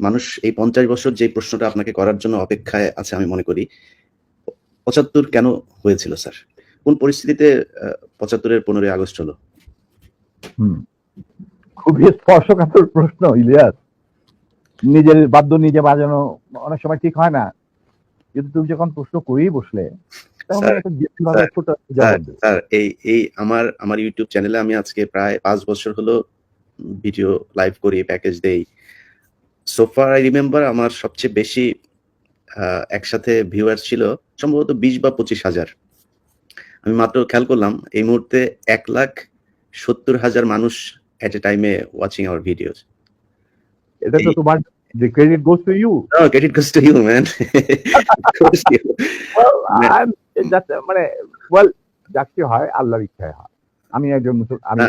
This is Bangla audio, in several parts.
মানুষ এই পঞ্চাশ বছর যে প্রশ্নটা আপনাকে করার জন্য অপেক্ষায় আছে আমি মনে করি পঁচাত্তর কেন হয়েছিল স্যার? কোন পরিস্থিতিতে পঁচাত্তরের পনেরোই আগস্ট হলো? খুবই স্পর্শকাতর প্রশ্ন ইলিয়াস। নিজের বাদ্য নিজে বাজানো অনেক সময় ঠিক হয় না। কিন্তু তুমি যখন প্রশ্ন করেই বসলে। স্যার এই এই আমার আমার ইউটিউব চ্যানেলে আমি আজকে প্রায় পাঁচ বছর হলো ভিডিও লাইভ করি প্যাকেজ দেই। সোফার আই রিমেম্বার আমার সবচেয়ে বেশি একসাথে ভিউয়ার ছিল সম্ভবত বিশ বা পঁচিশ হাজার। আমি মাত্র খেয়াল করলাম এই মুহূর্তে এক লাখ সত্তর হাজার মানুষ এট এ টাইমে ওয়াচিং আওয়ার ভিডিওস এটা তো তোমার যে credit goes to you Oh, credit goes to you, man. goes to you. মানে ওয়েল যাকে হয় আল্লাহর ইচ্ছায় হয়। আমি একজন মুসল- আমি না,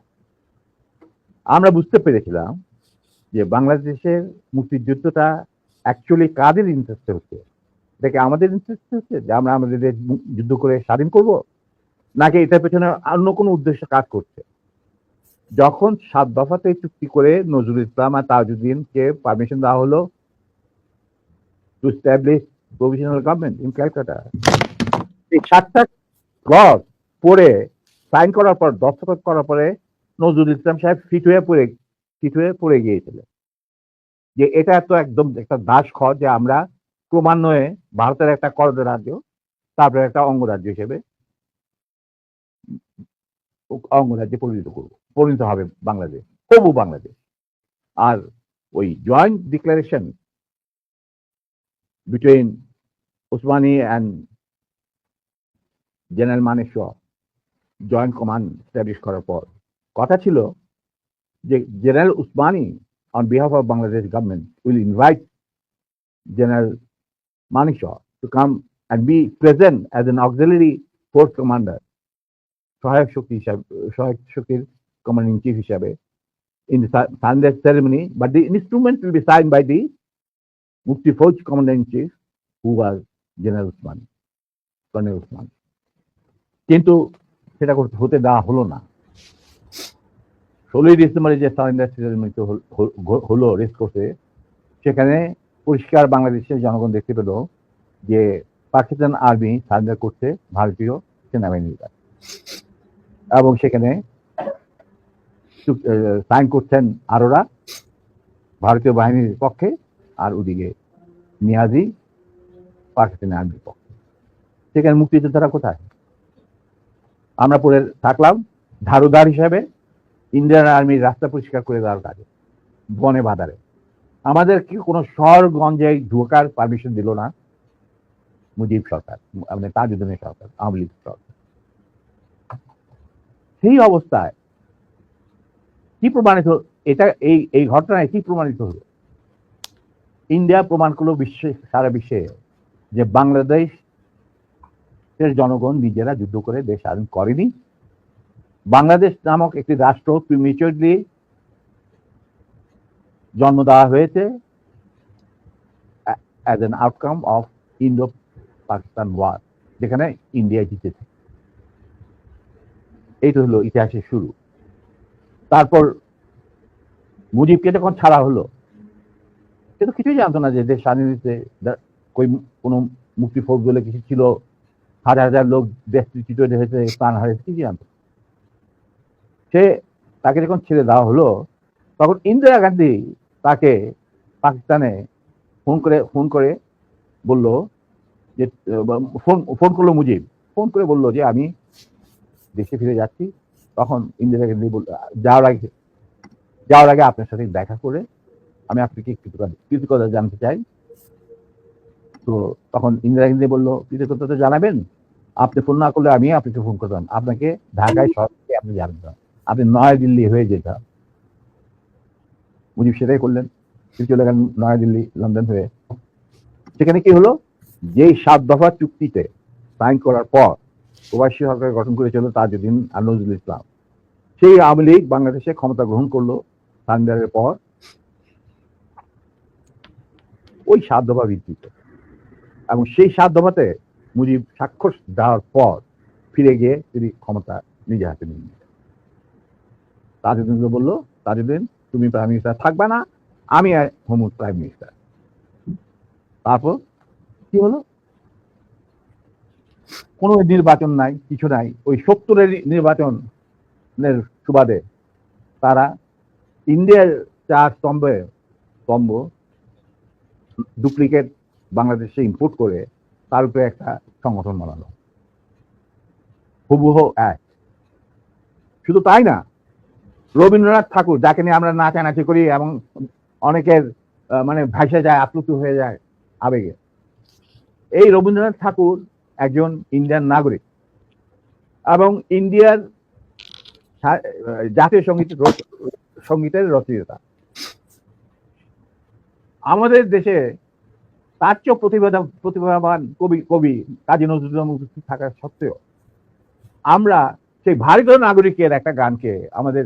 আমরা বুঝতে পেরেছিলাম যে বাংলাদেশের মুক্তিযুদ্ধটা অ্যাকচুয়ালি কাদের ইন্টারেস্টে হচ্ছে? এটা কি আমাদের ইন্টারেস্টে হচ্ছে যে আমরা আমাদের যুদ্ধ করে স্বাধীন করব? নাকি এটার পেছনে অন্য কোনো উদ্দেশ্য কাজ করছে? যখন সাত দফাতে চুক্তি করে নজরুল ইসলাম আর তাজউদ্দিনকে পারমিশন দেওয়া হলো to establish provisional government in Calcutta এই সাতটা ক্লজ পড়ে সাইন করার পর দস্তখত করার পরে নজরুল ইসলাম সাহেব ফিট হয়ে পড়ে, ফিট হয়ে পড়ে গিয়েছিলেন। যে এটা তো একদম একটা দাস খ যে আমরা ক্রমান্বয়ে ভারতের একটা করদ রাজ্য তারপরে একটা অঙ্গরাজ্য হিসেবে অঙ্গরাজ্যে পরিণত করব, পরিণত হবে বাংলাদেশ হবু বাংলাদেশ। আর ওই joint declaration between Osmani and general Maneshwar joint command establish করার পর কথা ছিল যে general Osmani on behalf of Bangladesh government will invite general Manekshaw to come and be present as an auxiliary force commander সহায়ক শক্তি হিসাবে সহায়ক শক্তির কমান্ডিং চিফ হিসাবে in the surrender ceremony but the instrument will be sign by the Mukti Fauj commanding chief who was general Osmani colonel Osman কিন্তু সেটা হতে দেওয়া হলো না। ষোলোই ডিসেম্বরে যে সারেন্ডার সেরেমনি হলো রেস কোর্সে সেখানে পরিষ্কার বাংলাদেশের জনগণ দেখতে পেল যে পাকিস্তান আর্মি সারেন্ডার করছে ভারতীয় সেনাবাহিনীর কাছে এবং সেখানে সাইন করছেন আরোরা, ভারতীয় বাহিনীর পক্ষে আর ওদিকে নিয়াজি পাকিস্তানি আর্মির পক্ষে। সেখানে মুক্তিযোদ্ধারা কোথায়? আমরা পরে থাকলাম ধারুদার হিসাবে। ইন্ডিয়ান আর্মির রাস্তা পরিষ্কার করে দেওয়ার কাজে, বনে বাদারে আমাদের কি কোনো শহরগঞ্জে ঢোকার পারমিশন দিল না? মুজিব সরকার মানে তাজুদ্দিনের সরকার, আওয়ামী লীগ সরকার। সেই অবস্থায় কি প্রমাণিত, এটা এই এই ঘটনায় কি প্রমাণিত হলো? ইন্ডিয়া প্রমাণ করল বিশ্বে, সারা বিশ্বে যে বাংলাদেশের জনগণ নিজেরা যুদ্ধ করে দেশ স্বাধীন করেনি। বাংলাদেশ নামক একটি রাষ্ট্র প্রিমিচুরলি জন্ম দেওয়া হয়েছে as an outcome of Indo Pakistan war যেখানে ইন্ডিয়া জিতেছে এইটা হলো ইতিহাসের শুরু তারপর মুজিবকে যখন ছাড়া হলো, সে তো কিছুই জানতো না যে দেশ স্বাধীন কই কোনো মুক্তি ফৌজ বলে কিছু ছিল, হাজার হাজার লোক দেশ চিত হয়েছে, প্রাণ হারিয়েছে কিছুই জানতো। সে তাকে যখন ছেড়ে দেওয়া হলো, তখন ইন্দিরা গান্ধী তাকে পাকিস্তানে ফোন করে ফোন করে বলল যে, ফোন ফোন করল মুজিব। ফোন করে বলল যে, আমি দেশে ফিরে যাচ্ছি। তখন ইন্দিরা গান্ধী যাওয়ার আগে যাওয়ার আগে আপনার সাথে দেখা করে আমি আপনাকে কৃতজ্ঞতা জানতে চাই। তো তখন ইন্দিরা গান্ধী বলল, কৃতজ্ঞতা জানাবেন। আপনি ফোন না করলে আমি আপনাকে ফোন করতাম। আপনাকে ঢাকায় সরাসরি আপনি জানতেন না। আপনি নয়াদিল্লি হয়ে যেতাম মুজিব সেটাই করলেন, তিনি চলে গেলেন নয়াদিল্লি লন্ডন হয়ে। সেখানে কি হলো? যেই সাত দফা চুক্তিতে সাইন করার পর প্রবাসী সরকার গঠন করেছিল তাজউদ্দিন আর নজরুল ইসলাম। সেই আওয়ামী লীগ বাংলাদেশে ক্ষমতা গ্রহণ করল সান্ডারের পর। ওই সাত দফা ভিত্তিতে। এবং সেই সাত দফাতে মুজিব স্বাক্ষর দেওয়ার পর ফিরে গিয়ে তিনি ক্ষমতা নিজে হাতে নিয়ে তাজউদ্দিনকে বলল তাজউদ্দিন তুমি প্রাইম মিনিস্টার থাকবে না, আমি হোম প্রাইম মিনিস্টার তারপর কি হলো? কোনো নির্বাচন নাই, কিছু নাই। ওই সত্তরের নির্বাচনের সুবাদে তারা ইন্ডিয়ার চার স্তম্ভে, স্তম্ভ ডুপ্লিকেট বাংলাদেশে ইম্পোর্ট করে তার উপরে একটা সংগঠন বানালো। হুবহু এক। শুধু তাই না রবীন্দ্রনাথ ঠাকুর, যাকে নিয়ে আমরা নাচানাচি করি এবং অনেকের মানে ভাসে যায়, আপ্লুত হয়ে যায় আবেগে। এই রবীন্দ্রনাথ ঠাকুর একজন ইন্ডিয়ান নাগরিক এবং ইন্ডিয়ার জাতীয় সংগীত সঙ্গীতের রচয়িতা। আমাদের দেশে তার চেয়েও প্রতিভাবান প্রতিভাবান কবি কবি কাজী নজরুল উপস্থিত থাকা সত্ত্বেও আমরা সেই ভারতীয় নাগরিকের একটা গানকে আমাদের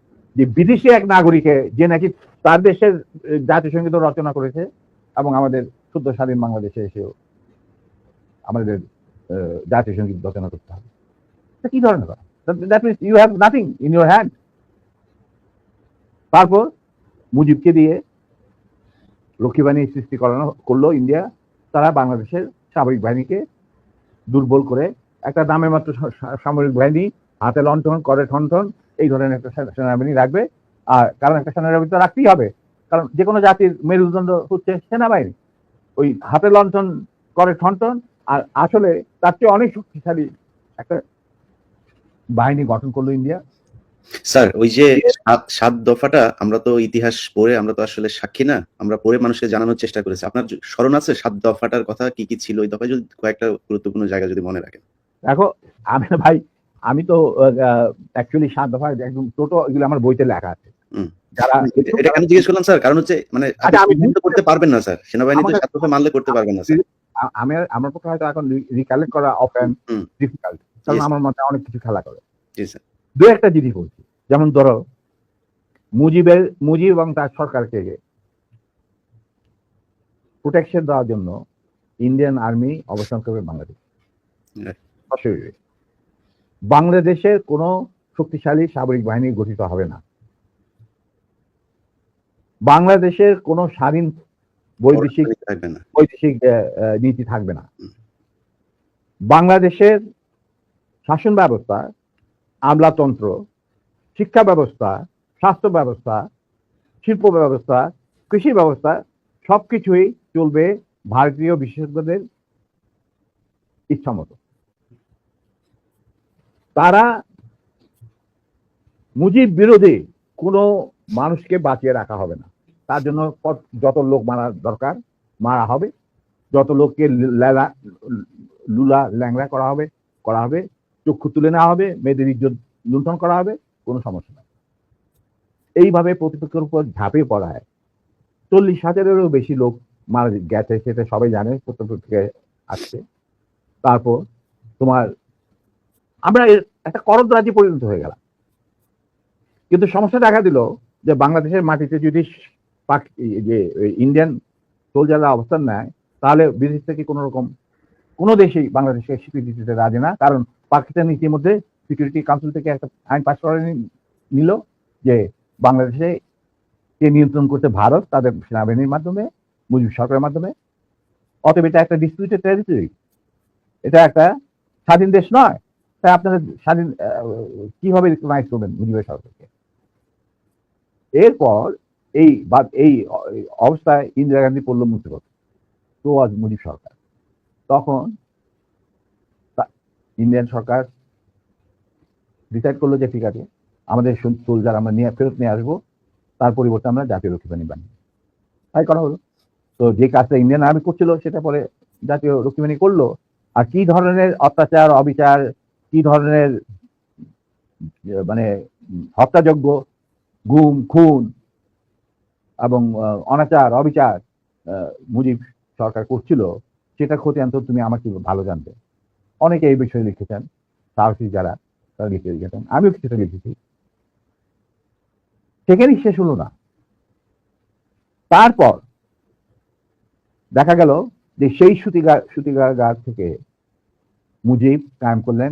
যে বিদেশি এক নাগরিকে যে নাকি তার দেশের জাতীয় সংগীত রচনা করেছে এবং আমাদের শুদ্ধ স্বাধীন বাংলাদেশে এসেও আমাদের জাতীয় সংগীত রচনা করতে হবে। কি ধরনের কথা? That means you have nothing in your hand তারপর মুজিবকে দিয়ে লক্ষ্মীবাহিনী সৃষ্টি করানো, করল ইন্ডিয়া। তারা বাংলাদেশের সামরিক বাহিনীকে দুর্বল করে একটা দামে মাত্র সামরিক বাহিনী হাতে লণ্ঠন, করে ঠনঠন এই ধরনের একটা সেনাবাহিনী রাখবে। আর কারণ একটা সেনাবাহিনী তো রাখতেই হবে। কারণ যে কোনো জাতির মেরুদণ্ড হচ্ছে সেনাবাহিনী। ওই হাতে লণ্ঠন করে ঠনঠন। আর আসলে তার চেয়ে অনেক শক্তিশালী একটা বাহিনী গঠন করল ইন্ডিয়া। স্যার ওই যে সাত- সাত দফাটা আমরা তো ইতিহাস পড়ে আমরা তো আসলে সাক্ষী না। আমরা পড়ে মানুষকে জানানোর চেষ্টা করেছি। আপনার স্মরণ আছে সাত দফাটার কথা কি কি ছিল? ওই দফায় যদি কয়েকটা গুরুত্বপূর্ণ জায়গা যদি মনে রাখেন। দেখো আমি ভাই আমি তো অ্যাকচুয়ালি সাত দফা একদম টোটো এগুলো আমার বইতে লেখা আছে। যারা এটা- এটা কেন জিজ্ঞেস করলাম স্যার? কারণ হচ্ছে মানে আচ্ছা, আমি- সিদ্ধান্ত করতে পারবেন না স্যার। সেনাবাহিনী তো সাত দফা মানলে করতে পারবেন না স্যার। আমি আমার পক্ষে হয়তো এখন রিকালেক্ট করা অফেন ডিফিকাল্ট কারণ আমার মাথায় অনেক কিছু খেলা করে। দু একটা জিনিস বলছি। যেমন ধরো মুজিবের মুজিব এবং তার সরকারকে প্রোটেকশন দেওয়ার জন্য ইন্ডিয়ান আর্মি অবস্থান করবে বাংলাদেশ. অসুবিধে। বাংলাদেশের কোনো শক্তিশালী সামরিক বাহিনী গঠিত হবে না। বাংলাদেশের কোনো স্বাধীন বৈদেশিক বৈদেশিক নীতি থাকবে না। বাংলাদেশের শাসন ব্যবস্থা আমলাতন্ত্র শিক্ষা ব্যবস্থা স্বাস্থ্য ব্যবস্থা শিল্প ব্যবস্থা কৃষি ব্যবস্থা সবকিছুই চলবে ভারতীয় বিশেষজ্ঞদের ইচ্ছা মতো। তারা মুজিব বিরোধী কোনো মানুষকে বাঁচিয়ে রাখা হবে না। তার জন্য যত লোক মারা দরকার, মারা হবে। যত লোককে লেলা- ল্যাংড়া করা হবে করা হবে। চক্ষু তুলে নেওয়া হবে, মেয়েদের ইজ্জত লুণ্ঠন করা হবে, কোনো সমস্যা নেই। এইভাবে প্রতিপক্ষের উপর ঝাঁপিয়ে হয়। চল্লিশ হাজারেরও বেশি লোক মারা গেছে, সেটা সবাই জানে, প্রত্যেক থেকে আসছে। তারপর তোমার আমরা একটা করদ রাজ্যে পরিণত হয়ে গেলাম। কিন্তু সমস্যা দেখা দিল যে বাংলাদেশের মাটিতে যদি যে ইন্ডিয়ান সোলজাররা অবস্থান নেয়, তাহলে বিদেশ থেকে কোনো রকম কোনো দেশেই বাংলাদেশকে স্বীকৃতি দিতে রাজি না। কারণ পাকিস্তান ইতিমধ্যে সিকিউরিটি কাউন্সিল থেকে একটা আইন পাস করে নিল যে বাংলাদেশে কে নিয়ন্ত্রণ করতে ভারত তাদের সেনাবাহিনীর মাধ্যমে, মুজিব সরকারের মাধ্যমে। অতএব এটা একটা ডিসপিউটেড টেরিটরি এটা একটা স্বাধীন দেশ নয়। তাই আপনারা স্বাধীন কীভাবে রিকগনাইজ করবেন মুজিবের সরকারকে? এরপর এই এই অবস্থায় ইন্দিরা গান্ধী পড়ল মুসিবত তো আজ মুজিব সরকার। তখন ইন্ডিয়ান সরকার ডিসাইড করল যে ঠিক আছে, আমাদের সোলজার আমরা নিয়ে, ফেরত নিয়ে আসব, তার পরিবর্তে আমরা জাতীয় রক্ষী বাহিনী বানিয়ে তাই করা হলো। তো যে কাজটা ইন্ডিয়ান আর্মি করছিল, সেটা পরে জাতীয় রক্ষী বাহিনী করল। আর কি ধরনের অত্যাচার, অবিচার কি ধরনের মানে হত্যাযজ্ঞ, গুম, খুন এবং অনাচার, অবিচার মুজিব সরকার করছিল সেটা ক্ষতি অন্তত তুমি আমাকে ভালো জানবে অনেকে এই বিষয়ে লিখেছেন, সাহসী যারা, তারা লিখে লিখেছেন আমিও কিছুটা লিখেছি। সেখানেই শেষ হলো না। তারপর দেখা গেল যে সেই সুতিগা সুতিকাগার থেকে মুজিব কায়েম করলেন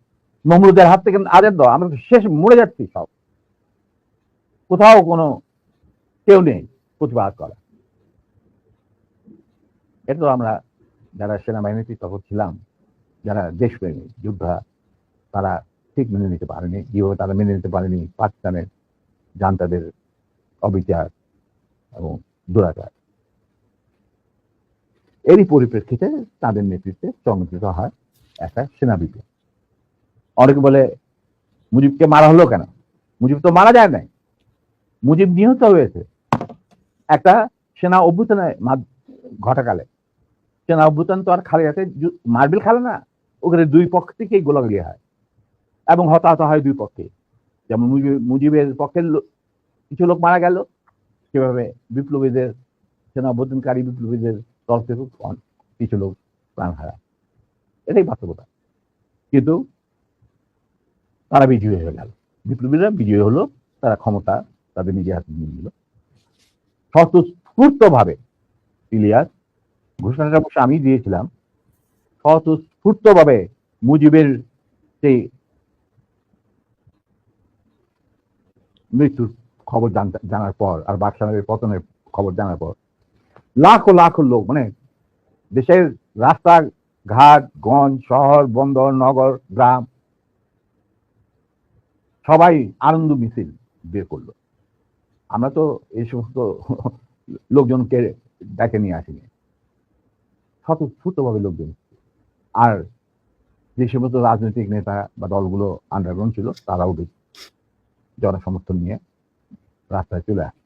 নমরুদের হাত থেকে আদের দ আমরা তো শেষ মরে যাচ্ছি সব। কোথাও কোনো কেউ নেই প্রতিবাদ করা। এটা তো আমরা যারা সেনাবাহিনীতে তখন ছিলাম, যারা দেশপ্রেমী, যোদ্ধা, তারা ঠিক মেনে নিতে পারেনি। যেভাবে তারা মেনে নিতে পারেনি, পাকিস্তানের জান্তাদের অবিচার এবং দুরাচার। এরই পরিপ্রেক্ষিতে তাদের নেতৃত্বে সংগঠিত হয় একটা সেনা বিপ্লব অনেকে বলে, মুজিবকে মারা হলো কেন? মুজিব তো মারা যায় নাই। মুজিব নিহত হয়েছে। একটা সেনা অভ্যুত্থানের ঘটাকালে। সেনা অভ্যুত্থান তো আর খালি হাতে মার্বেল খেলে না। ওখানে দুই পক্ষ থেকেই গোলাগুলি হয়। এবং হতাহত হয় দুই পক্ষে। যেমন মুজিবের পক্ষের কিছু লোক মারা গেল। সেভাবে বিপ্লবীদের, সেনা অভ্যুত্থানকারী বিপ্লবীদের তরফ থেকে কিছু লোক প্রাণ হারায়। এটাই বাস্তবতা। কিন্তু তারা বিজয়ী হয়ে গেল। বিপ্লবীরা বিজয়ী হলো, তারা ক্ষমতা তাদের নিজের হাতে নিয়ে নিল। স্বতঃস্ফূর্ত ভাবে ইলিয়াস ঘোষণাটা অবশ্য আমি দিয়েছিলাম স্বতঃস্ফূর্ত ভাবে মুজিবের সেই মৃত্যুর খবর জানার পর, আর বাকশালের পতনের খবর জানার পর, লাখো লাখো লোক মানে দেশের রাস্তা ঘাট গঞ্জ, শহর, বন্দর, নগর, গ্রাম সবাই আনন্দ মিছিল বের করল। আমরা তো এই সমস্ত লোকজনকে ডেকে নিয়ে আসিনি। স্বতঃস্ফূর্তভাবে লোকজন। আর যে সমস্ত রাজনৈতিক নেতা বা দলগুলো আন্ডারগ্রাউন্ড ছিল, তারাও জনসমর্থন নিয়ে রাস্তায় চলে আসে।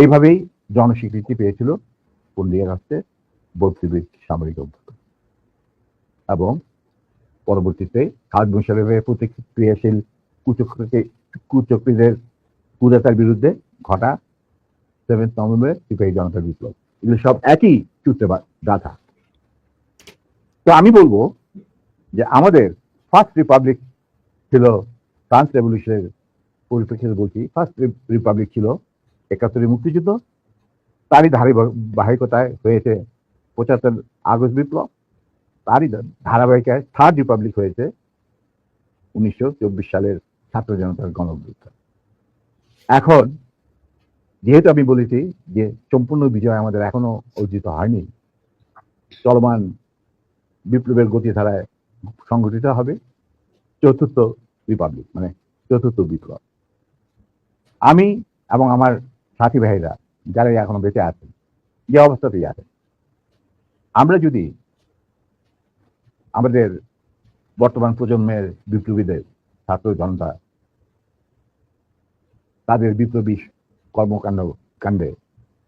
এইভাবেই জনস্বীকৃতি পেয়েছিল পল্লিয়া রাষ্ট্রে বত্রিশ সামরিক অভ্যুত্থান। এবং পরবর্তীতে খাদ মুশারফের প্রতিক্রিয়াশীল কুচক্রীদের কুদাতার বিরুদ্ধে ঘটা সেভেন্থ নভেম্বর সিপাহী জনতা বিপ্লব। এগুলো সব একই সূত্রে গাথা। তো আমি বলব যে আমাদের ফার্স্ট রিপাবলিক ছিল ফ্রান্স রেভলিউশনের পরিপ্রেক্ষিতে বলছি ফার্স্ট রিপাবলিক ছিল একাত্তরের মুক্তিযুদ্ধ। তারই ধারাবাহিকতায় বাহিকতায় হয়েছে পঁচাত্তর আগস্ট বিপ্লব। তারই ধারাবাহিকায় থার্ড রিপাবলিক হয়েছে উনিশশো চব্বিশ সালের ছাত্র জনতার গণ এখন যেহেতু আমি বলেছি যে সম্পূর্ণ বিজয় আমাদের এখনও অর্জিত হয়নি, চলমান বিপ্লবের গতিধারায় সংগঠিত হবে চতুর্থ রিপাবলিক মানে চতুর্থ বিপ্লব। আমি এবং আমার সাথী ভাইরা যারা এখনও বেঁচে আছেন, যে অবস্থাতেই আছেন, আমরা যদি আমাদের বর্তমান প্রজন্মের বিপ্লবীদের ছাত্র জনতা, তাদের বিপ্লবী কর্মকাণ্ড, কাণ্ডে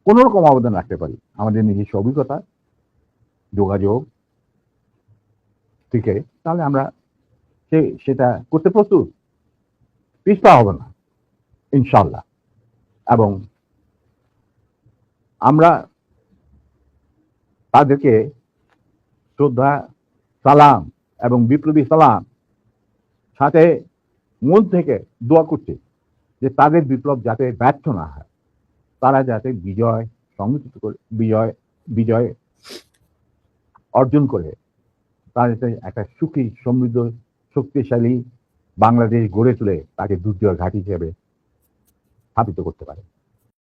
কোনো রকম অবদান রাখতে পারি। আমাদের নিজস্ব অভিজ্ঞতা, যোগাযোগ থেকে তাহলে আমরা সে, সেটা করতে প্রস্তুত। পিছপা হবে না ইনশাল্লাহ এবং আমরা তাদেরকে শ্রদ্ধা সালাম এবং বিপ্লবী সালাম সাথে মন থেকে দোয়া করছি যে তাদের বিপ্লব যাতে ব্যর্থ না হয়। তারা যাতে বিজয় সংগঠিত করে, বিজয় বিজয় অর্জন করে। তারা যাতে একটা সুখী, সমৃদ্ধ, শক্তিশালী বাংলাদেশ গড়ে তুলে তাকে দুর্যোগ ঘাঁটি হিসেবে স্থাপিত করতে পারে।